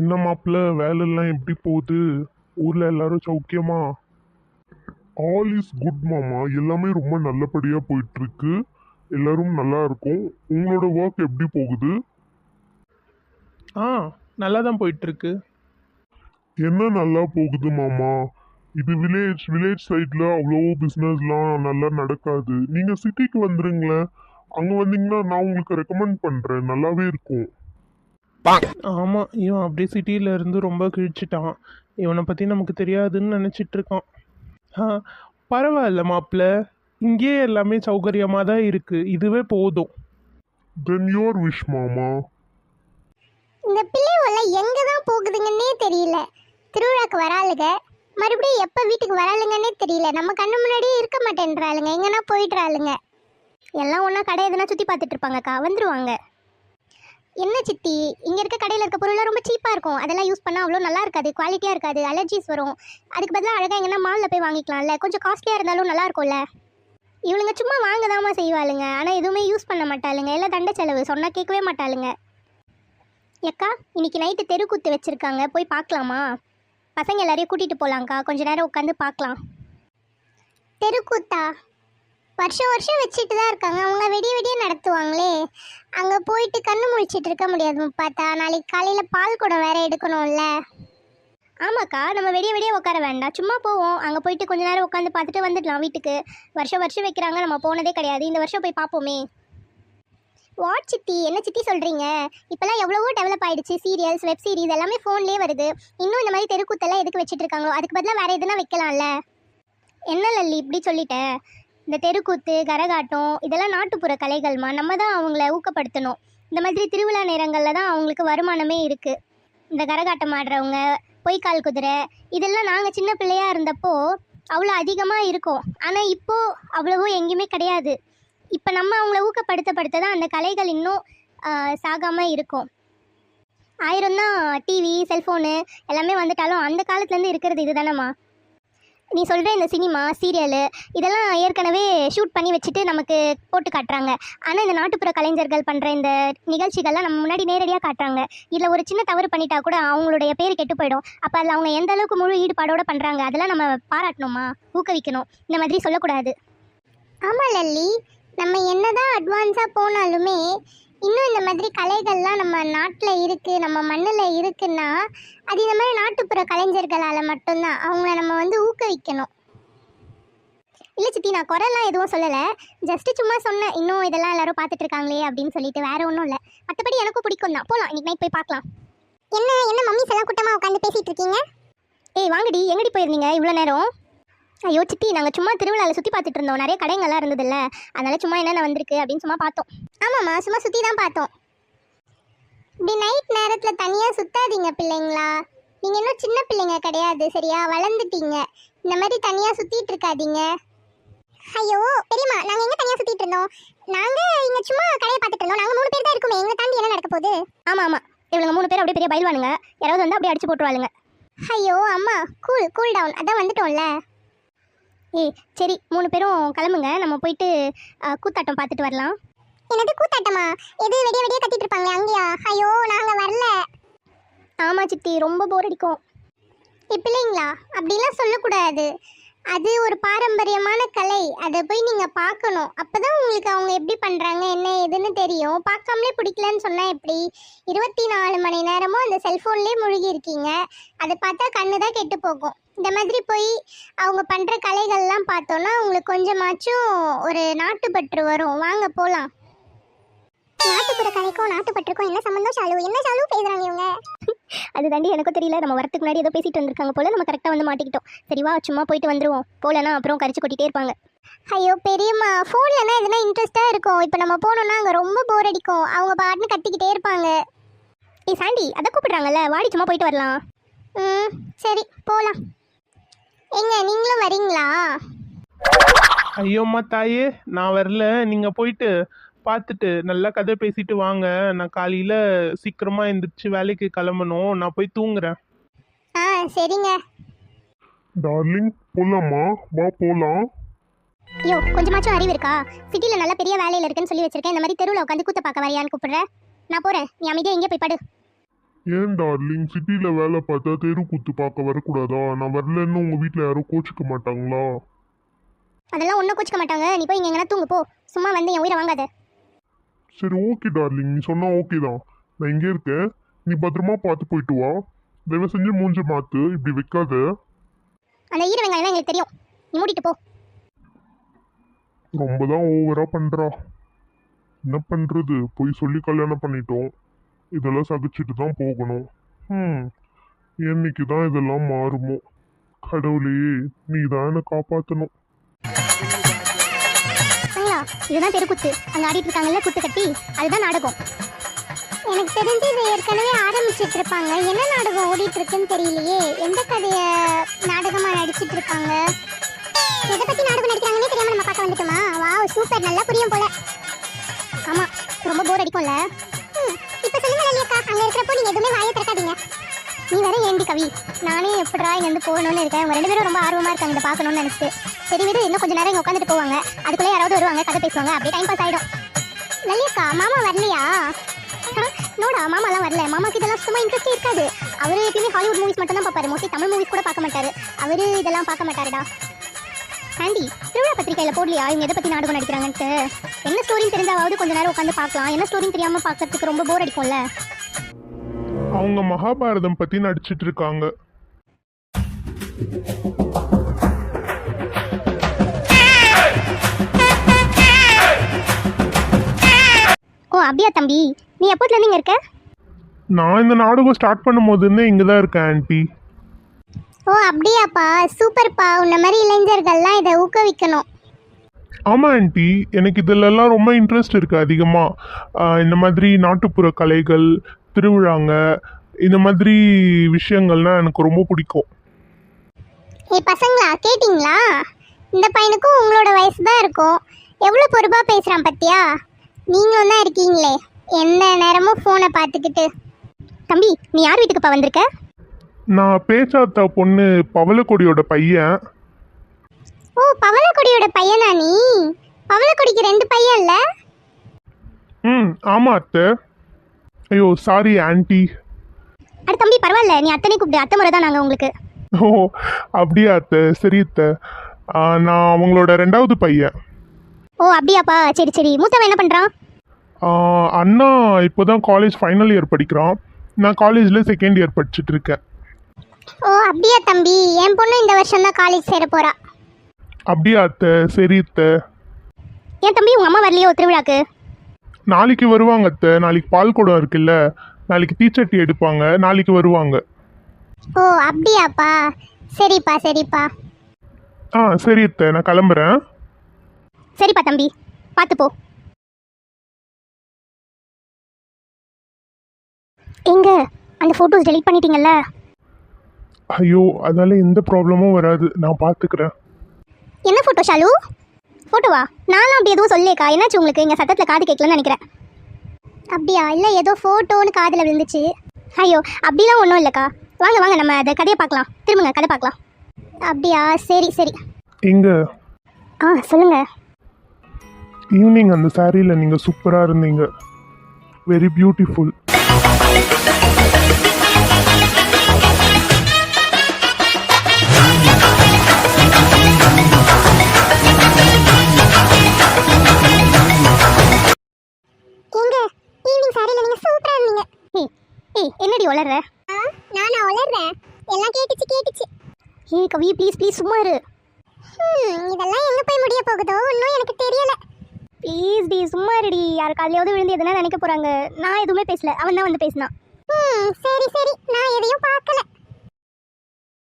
என்ன மாப்பிள்ள வேலையெல்லாம் எப்படி போகுது? ஊர்ல எல்லாரும் சௌக்கியமா? ஆல் இஸ் குட் மாமா. எல்லாமே ரொம்ப நல்லபடியா போயிட்டு இருக்கு எல்லாரும் நல்லா இருக்கும். உங்களோட ஒர்க் எப்படி போகுது? ஆ நல்லா தான் போயிட்டுருக்கு. என்ன நல்லா போகுது மாமா? இது வில்லேஜ் வில்லேஜ் சைடில் அவ்வளோ பிஸ்னஸ்லாம் நல்லா நடக்காது. நீங்கள் சிட்டிக்கு வந்துருங்களேன். அங்கே வந்தீங்கன்னா நான் உங்களுக்கு ரெக்கமெண்ட் பண்ணுறேன் நல்லாவே இருக்கும். ஆமாம் இவன் அப்படியே சிட்டியில இருந்து ரொம்ப கிழிச்சிட்டான். இவனை பற்றி நமக்கு தெரியாதுன்னு நினச்சிட்டு இருக்கான் ஆ பரவாயில்ல மாப்பிள்ள இங்கேயே எல்லாமே சௌகரியமாக தான் இருக்குது இதுவே போதும். தென் யோர் விஷ் மாமா. இந்த பிள்ளை உள்ள எங்க தான் போகுதுங்கன்னே தெரியல. திருவிழாக்கு வராளுங்க மறுபடியும் எப்போ வீட்டுக்கு வராளுங்கன்னே தெரியல. நம்ம கண்ணு முன்னாடியே இருக்க மாட்டேன்றாளுங்க. எங்கன்னா போயிடுறாளுங்க. எல்லாம் ஒன்றா கடை எதுனா சுற்றி பார்த்துட்டு இருப்பாங்கக்கா. வந்துருவாங்க. என்ன சித்தி? இங்கே இருக்க கடையில் இருக்க பொருள்லாம் ரொம்ப சீப்பாக இருக்கும். அதெல்லாம் யூஸ் பண்ணால் அவ்வளோ நல்லா இருக்காது குவாலிட்டியாக இருக்காது அலர்ஜிஸ் வரும். அதுக்கு பதிலாக அழகாக எங்கன்னா மாலில் போய் வாங்கிக்கலாம்ல. கொஞ்சம் காஸ்ட்லியாக இருந்தாலும் நல்லா இருக்கும்ல. இவளுங்க சும்மா வாங்க செய்வாளுங்க. ஆனால் எதுவுமே யூஸ் பண்ண மாட்டாளுங்க. எல்லாம் தண்ட செலவு. சொன்னால் கேட்கவே மாட்டாளுங்க. ஏக்கா இன்னைக்கு நைட்டு தெருக்கூத்து வச்சுருக்காங்க. போய் பார்க்கலாமா? பசங்க எல்லாரையும் கூட்டிகிட்டு போகலாங்க்கா கொஞ்சம் நேரம் உட்காந்து பார்க்கலாம். தெருக்கூத்தா வருஷம் வருஷம் வச்சுட்டு தான் இருக்காங்க. அவங்க விடிய வெடிய நடத்துவாங்களே. அங்கே போயிட்டு கண்ணு முழிச்சிட்டு இருக்க முடியாது பார்த்தா நாளைக்கு காலையில் பால் குடம் வேற எடுக்கணும்ல. ஆமாக்கா நம்ம விடிய விடிய உட்கார வேண்டாம். சும்மா போவோம். அங்கே போயிட்டு கொஞ்ச நேரம் உட்காந்து பார்த்துட்டு வந்துடலாம் வீட்டுக்கு. வருஷம் வருஷம் வைக்கிறாங்க. நம்ம போனதே கிடையாது. இந்த வருஷம் போய் பார்ப்போமே. வாட் சித்தி? என்ன சித்தி சொல்கிறீங்க இப்போல்லாம் எவ்வளவோ டெவலப் ஆகிடுச்சு சீரியல்ஸ் வெப் சீரிஸ் எல்லாமே ஃபோன்லேயே வருது. இன்னும் இந்த மாதிரி தெருக்கூத்தெல்லாம் எதுக்கு வச்சுட்டு இருக்காங்களோ? அதுக்கு பதிலாக வேறு எதுனா வைக்கலாம்ல. என்ன லல்லி இப்படி சொல்லிட்டேன் இந்த தெருக்கூத்து கரகாட்டம் இதெல்லாம் நாட்டுப்புற கலைகள்மா. நம்ம தான் அவங்கள ஊக்கப்படுத்தணும். இந்த மாதிரி திருவிழா நேரங்களில் தான் அவங்களுக்கு வருமானமே இருக்குது இந்த கரகாட்டம் ஆடுறவங்க பொய்க்கால் குதிரை இதெல்லாம் நாங்கள் சின்ன பிள்ளையாக இருந்தப்போ அவ்வளோ அதிகமாக இருக்கும். ஆனால் இப்போது அவ்வளவோ எங்கேயுமே கிடையாது. இப்போ நம்ம அவங்கள ஊக்கப்படுத்தப்படுத்த தான் அந்த கலைகள் இன்னும் சாகாமல் இருக்கும். ஆயிரம் தான் டிவி செல்ஃபோனு எல்லாமே வந்துட்டாலும் அந்த காலத்துலேருந்து இருக்கிறது இதுதானம்மா. நீ சொல்கிற இந்த சினிமா சீரியலு இதெல்லாம் ஏற்கனவே ஷூட் பண்ணி வச்சுட்டு நமக்கு போட்டு காட்டுறாங்க. ஆனால் இந்த நாட்டுப்புற கலைஞர்கள் பண்ணுற இந்த நிகழ்ச்சிகள்லாம் நம்ம முன்னாடி நேரடியாக காட்டுறாங்க. இதில் ஒரு சின்ன தவறு பண்ணிட்டா கூட அவங்களுடைய பேர் கெட்டு போயிடும். அப்போ அதில் அவங்க எந்த அளவுக்கு முழு ஈடுபாடோடு பண்ணுறாங்க அதெல்லாம் நம்ம பாராட்டணுமா? ஊக்குவிக்கணும். இந்த மாதிரி சொல்லக்கூடாது. ஆமாம் லல்லி. நம்ம என்னதான் அட்வான்ஸாக போனாலுமே இன்னும் இந்த மாதிரி கலைகள்லாம் நம்ம நாட்டில் இருக்குது நம்ம மண்ணில் இருக்குன்னா அது இந்த மாதிரி நாட்டுப்புற கலைஞர்களால் மட்டும்தான். அவங்கள நம்ம வந்து ஊக்குவிக்கணும். இல்லை சித்தி நான் குரல்லாம் எதுவும் சொல்லலை. ஜஸ்ட்டு சும்மா சொன்னேன். இன்னும் இதெல்லாம் எல்லாரும் பார்த்துட்டு இருக்காங்களே அப்படின்னு சொல்லிட்டு வேற ஒன்றும் இல்லை. மற்றபடி எனக்கும் பிடிக்கும் தான். போகலாம் இன்னைக்கு நைட் போய் பார்க்கலாம். என்ன என்ன மம்மிஸ் எல்லாம் கூட்டமாக உட்காந்து பேசிகிட்டு இருக்கீங்க ஏய் வாங்கடி. எங்கடி போயிருந்தீங்க? இவ்வளோ நேரம். ஐயோ சித்தி நாங்கள் சும்மா திருவிழாவில் சுற்றி பார்த்துட்டு இருந்தோம். நிறைய கடைங்கள்லாம் இருந்ததில்ல. அதனால சும்மா என்னென்ன வந்திருக்கு அப்படின்னு சும்மா பார்த்தோம். ஆமாம்மா சும்மா சுற்றி தான் பார்த்தோம். இப்படி நைட் நேரத்தில் தனியாக சுத்தாதீங்க பிள்ளைங்களா. நீங்கள் இன்னும் சின்ன பிள்ளைங்க கிடையாது சரியா? வளர்ந்துட்டீங்க. இந்த மாதிரி தனியாக சுற்றிட்டு இருக்காதீங்க. ஐயோ பெரியம்மா நாங்கள் எங்கே தனியாக சுற்றிட்டு இருந்தோம்? நாங்கள் இங்கே சும்மா கடையை பார்த்துட்டு இருந்தோம். நாங்கள் மூணு பேர் தான் இருக்குமே. எங்களை தாண்டி என்ன நடக்க போகுது? ஆமாம் ஆமாம் இவங்க மூணு பேர் அப்படியே பெரிய பயில்வானுங்க. யாராவது வந்து அப்படியே அடிச்சு போட்டுருவாளுங்க. ஐயோ அம்மா கூல் கூல் டவுன் அதான் வந்துட்டோம்ல. ஏய் சரி மூணு பேரும் கிளம்புங்க. நம்ம போயிட்டு கூத்தாட்டம் பார்த்துட்டு வரலாம். என்னது கூத்தாட்டமா? எது வெடிய வெடிய கத்திட்டு இருப்பாங்களே அங்கேயா? ஐயோ நாங்க வரல. ஆமா சித்தி ரொம்ப போர் அடிக்கும். பிள்ளைங்களா? அப்படிலாம் சொல்லக்கூடாது. அது ஒரு பாரம்பரியமான கலை. அதை போய் நீங்கள் பார்க்கணும். அப்போ தான் உங்களுக்கு அவங்க எப்படி பண்ணுறாங்க என்ன ஏதுன்னு தெரியும். பார்க்காமலே பிடிக்கலன்னு சொன்னால் எப்படி? இருபத்தி நாலு மணி நேரமும் அந்த செல்ஃபோன்லேயே முழுகி இருக்கீங்க. அதை பார்த்தா கண்ணு தான் கெட்டு போகும். இந்த மாதிரி போய் அவங்க பண்ணுற கலைகள்லாம் பார்த்தோன்னா உங்களுக்கு கொஞ்சமாச்சும் ஒரு நாட்டுப்பற்று வரும். வாங்க போகலாம் நாட்டுப்புற கலைக்கும் நாட்டுப்பற்றுக்கும் என்ன சம்மந்தம் சாலு என்ன சாலு பேசுகிறாங்க இவங்க? அது தாண்டி எனக்கும் தெரியல. நம்ம வரத்துக்கு முன்னாடி ஏதோ பேசிட்டு வந்திருக்காங்க போல நம்ம கரெக்டாக வந்து மாட்டிக்கிட்டோம். சரிவா சும்மா போயிட்டு வந்துருவோம். போலனா அப்புறம் கரிச்சு கொட்டிட்டே இருப்பாங்க. ஐயோ பெரியம்மா ஃபோன்லனா எதுனா இன்ட்ரெஸ்ட்டாக இருக்கும்? இப்போ நம்ம போனோம்னா அங்கே ரொம்ப போர் அடிக்கும். அவங்க பாட்டுன்னு கத்திக்கிட்டே இருப்பாங்க. ஏய் சாண்டி அதை கூப்பிடுறாங்கல்ல வாடி சும்மா போயிட்டு வரலாம். ம் சரி போகலாம் எங்க நீங்களும் வரீங்களா? ஐயோம்மா தாயே நான் வரல. நீங்கள் போயிட்டு பார்த்துட்டு நல்லா கதை பேசிட்டு வாங்க. நான் காலையில் சீக்கிரமாக எந்திரிச்சு வேலைக்கு கிளம்பணும். நான் போய் தூங்குறேன். ஆ சரிங்க. டார்லிங் போலாமா? வா போலாம். ஐயோ கொஞ்சமாச்சும் அறிவு இருக்கா? சிட்டியில் நல்ல பெரிய வேலையில் இருக்குன்னு சொல்லி வச்சிருக்கேன். இந்த மாதிரி தெருவில் உட்காந்து கூத்த பார்க்க வரையான்னு கூப்பிடுற? நான் போகிறேன் நீ அமைதியாக எங்கே போய் படு. ஏன் டார்லிங்? சிட்டில வேலை பார்த்தா தெரு குத்து பார்க்க வரக்கூடாதா? நான் வரலன்னு உங்க வீட்ல யாரும் கோச்சிக்க மாட்டாங்களா? அதெல்லாம் ஒன்றும் கோச்சிக்க மாட்டாங்க. நீ போய் இங்கே எங்கன்னா தூங்கு போ. சும்மா வந்து என் உயிரை வாங்காத. சரி ஓகே டார்லிங் நீ சொன்னா ஓகே தான். நான் இங்கே இருக்கேன். நீ பத்திரமா பார்த்து போயிட்டு வா. தயவு செஞ்சு மூஞ்ச மாத்து. இப்படி வைக்காத. அந்த ஈர வெங்காயம் எங்களுக்கு தெரியும். நீ மூடிட்டு போ. ரொம்ப தான் ஓவரா பண்றா. என்ன பண்றது? போய் சொல்லி கல்யாணம் பண்ணிட்டோம். இதெல்லாம் சகிச்சுட்டு தான் போகணும். ம் என்னைக்கு தான் இதெல்லாம் மாறுமோ? கடவுளே நீ தான் என்னை காப்பாற்றணும் இதுதான் தெருக்குத்து. அங்க ஆடிட்டு இருக்காங்கல்ல குத்து கட்டி? அதுதான் நாடகம். எனக்கு தெரிஞ்சு இது ஏற்கனவே ஆரம்பிச்சிட்டு இருப்பாங்க என்ன நாடகம் ஓடிட்டு இருக்குன்னு தெரியலையே. எந்த கதைய நாடகமா நடிச்சிட்டு இருக்காங்க? எதை பத்தி நாடகம் நடிக்கிறாங்கன்னே தெரியாம நம்ம பார்க்க வந்துட்டோமா? Wow super. நல்லா புரியும் போல. ஆமா ரொம்ப போர் அடிக்கும்ல. ம், இப்ப சொல்லுங்க லலியக்கா அங்க இருக்கிறப்போ நீங்க எதுவுமே வாயை திறக்காதீங்க. நீ வேற ஏண்டி கவி? நானே எப்படி இங்க வந்து போகணும்னு இருக்கேன். அவங்க ரெண்டு பேரும் ரொம்ப ஆர்வமா இருக்காங்க இதை பார்க்கணும்னு நினைச்சிட்டு. சரி விடு இன்னும் கொஞ்ச நேரம் இங்கே உட்காந்துட்டு போவாங்க. அதுக்குள்ளே யாராவது வருவாங்க கதை பேசுவாங்க. அப்படியே டைம் பாஸ் ஆயிடும். நல்லியக்கா மாமா வரலையா? நோடா மாமாலாம் வரல. மாமாக்கு இதெல்லாம் சும்மா இன்ட்ரெஸ்டே இருக்காது. அவரு எப்பயுமே ஹாலிவுட் மூவிஸ் மட்டும் தான் பார்ப்பாரு. மோஸ்ட்லி தமிழ் மூவிஸ் கூட பார்க்க மாட்டாரு. அவரு இதெல்லாம் பார்க்க மாட்டாருடா. ஆண்டி திருவிழா பத்திரிக்கையில போடலையா? இவங்க எதை பத்தி நாடகம் நடிக்கிறாங்கன்ட்டு. என்ன ஸ்டோரின்னு தெரிஞ்சாவது கொஞ்ச நேரம் உட்காந்து பார்க்கலாம். என்ன ஸ்டோரின்னு தெரியாம பார்க்கறதுக்கு ரொம்ப போர் அடிக்கும்ல. அவங்க மகாபாரதம் பத்தி நடிச்சிட்டு இருக்காங்க ஓ அப்படியா தம்பி நீ எப்போதுல இருந்து இங்க இருக்க? நான் இந்த நாடகம் ஸ்டார்ட் பண்ணும் போதுன்னே இங்கே தான் இருக்கேன் ஆன்ட்டி ஓ அப்படியாப்பா சூப்பர்ப்பா. உன்ன மாதிரி இளைஞர்கள்லாம் இதை ஊக்குவிக்கணும். ஆமாம் ஆன்ட்டி எனக்கு இதிலெல்லாம் ரொம்ப இன்ட்ரெஸ்ட் இருக்குது அதிகமாக இந்த மாதிரி நாட்டுப்புற கலைகள் திருவிழாங்க இந்த மாதிரி விஷயங்கள்லாம் எனக்கு ரொம்ப பிடிக்கும். ஏய் பசங்களா கேட்டிங்களா? இந்த பையனுக்கும் உங்களோட வயசு தான் இருக்கும். எவ்வளோ பொறுப்பாக பேசுகிறான் பத்தியா? நீங்களும் தான் இருக்கீங்களே. எந்த நேரமும் ஃபோனை பார்த்துக்கிட்டு. தம்பி நீ யார் வீட்டுக்குப்பா வந்திருக்க? நான் பேச்சாத்தா பொண்ணு பவளக்கொடியோட பையன். ஓ பவளக்கொடியோட பையனா நீ? பவளக்கொடிக்கு ரெண்டு பையன் இல்லை ம் ஆமாம் அத்தை. ஐயோ சாரி ஆன்ட்டி அட தம்பி பரவாயில்ல. நீ அத்தனை கூப்பிடு. அத்தை முறை தான் நாங்கள் உங்களுக்கு. ஓ அப்படியா அத்தை? சரி அத்தை. ஆ, நான் அவங்களோட ரெண்டாவது பையன். ஓ அப்படியாப்பா. சரி சரி. மூத்தவன் என்ன பண்ணுறான் ஆ, அண்ணா இப்போ தான் காலேஜ் ஃபைனல் இயர் படிக்கிறான். நான் காலேஜில் செகண்ட் இயர் படிச்சுட்டு இருக்கேன் ஓ அப்படியா தம்பி. என் பொண்ணு இந்த வருஷம் தான் காலேஜ் சேர போகிறா அப்படியா அத்தை? சரி அத்தை. ஏன் தம்பி உங்கள் அம்மா வரலையோ திருவிழாக்கு நாளைக்கு வருவாங்க அத்தை. நாளைக்கு பால் குடம் இருக்குல்ல. நாளைக்கு தீச்சட்டி எடுப்பாங்க. நாளைக்கு வருவாங்க. ஓ அப்படியாப்பா. சரிப்பா சரிப்பா. ஆ சரி அத்தை நான் கிளம்புறேன். சரிப்பா தம்பி. பார்த்து போ. எங்க? அந்த ஃபோட்டோஸ் டெலீட் பண்ணிட்டீங்கல்ல? ஐயோ அதனால எந்த ப்ராப்ளமும் வராது. நான் பார்த்துக்கிறேன். என்ன ஃபோட்டோ ஷாலு? ஃபோட்டோவா நானும் அப்படி எதுவும் சொல்லேக்கா என்னாச்சு உங்களுக்கு? இங்கே சத்தத்தில் காது கேட்கலன்னு நினைக்கிறேன். அப்படியா? இல்லை ஏதோ ஃபோட்டோன்னு காதில் விழுந்துச்சு. ஐயோ அப்படிலாம் ஒன்றும் இல்லைக்கா. வாங்க வாங்க நம்ம அதை கதையை பார்க்கலாம். திரும்புங்க கதை பார்க்கலாம். அப்படியா? சரி சரி. எங்க? ஆ சொல்லுங்கள் ஈவினிங் அந்த சாரியில் நீங்கள் சூப்பராக இருந்தீங்க. வெரி பியூட்டிஃபுல் நானா வளர்றேன். எல்லாம் கேட்டுச்சு கேட்டுச்சு. ஏய் கவி ப்ளீஸ் ப்ளீஸ் சும்மா இரு. இதெல்லாம் எங்கே போய் முடிய போகுதோ இன்னும் எனக்கு தெரியல. ப்ளீஸ் டி சும்மா இருடி. யார் காலையாவது விழுந்து எதுனா நினைக்க போகிறாங்க நான் எதுவுமே பேசல. அவன் தான் வந்து பேசினான். ம் சரி சரி. நான் எதையும் பார்க்கல.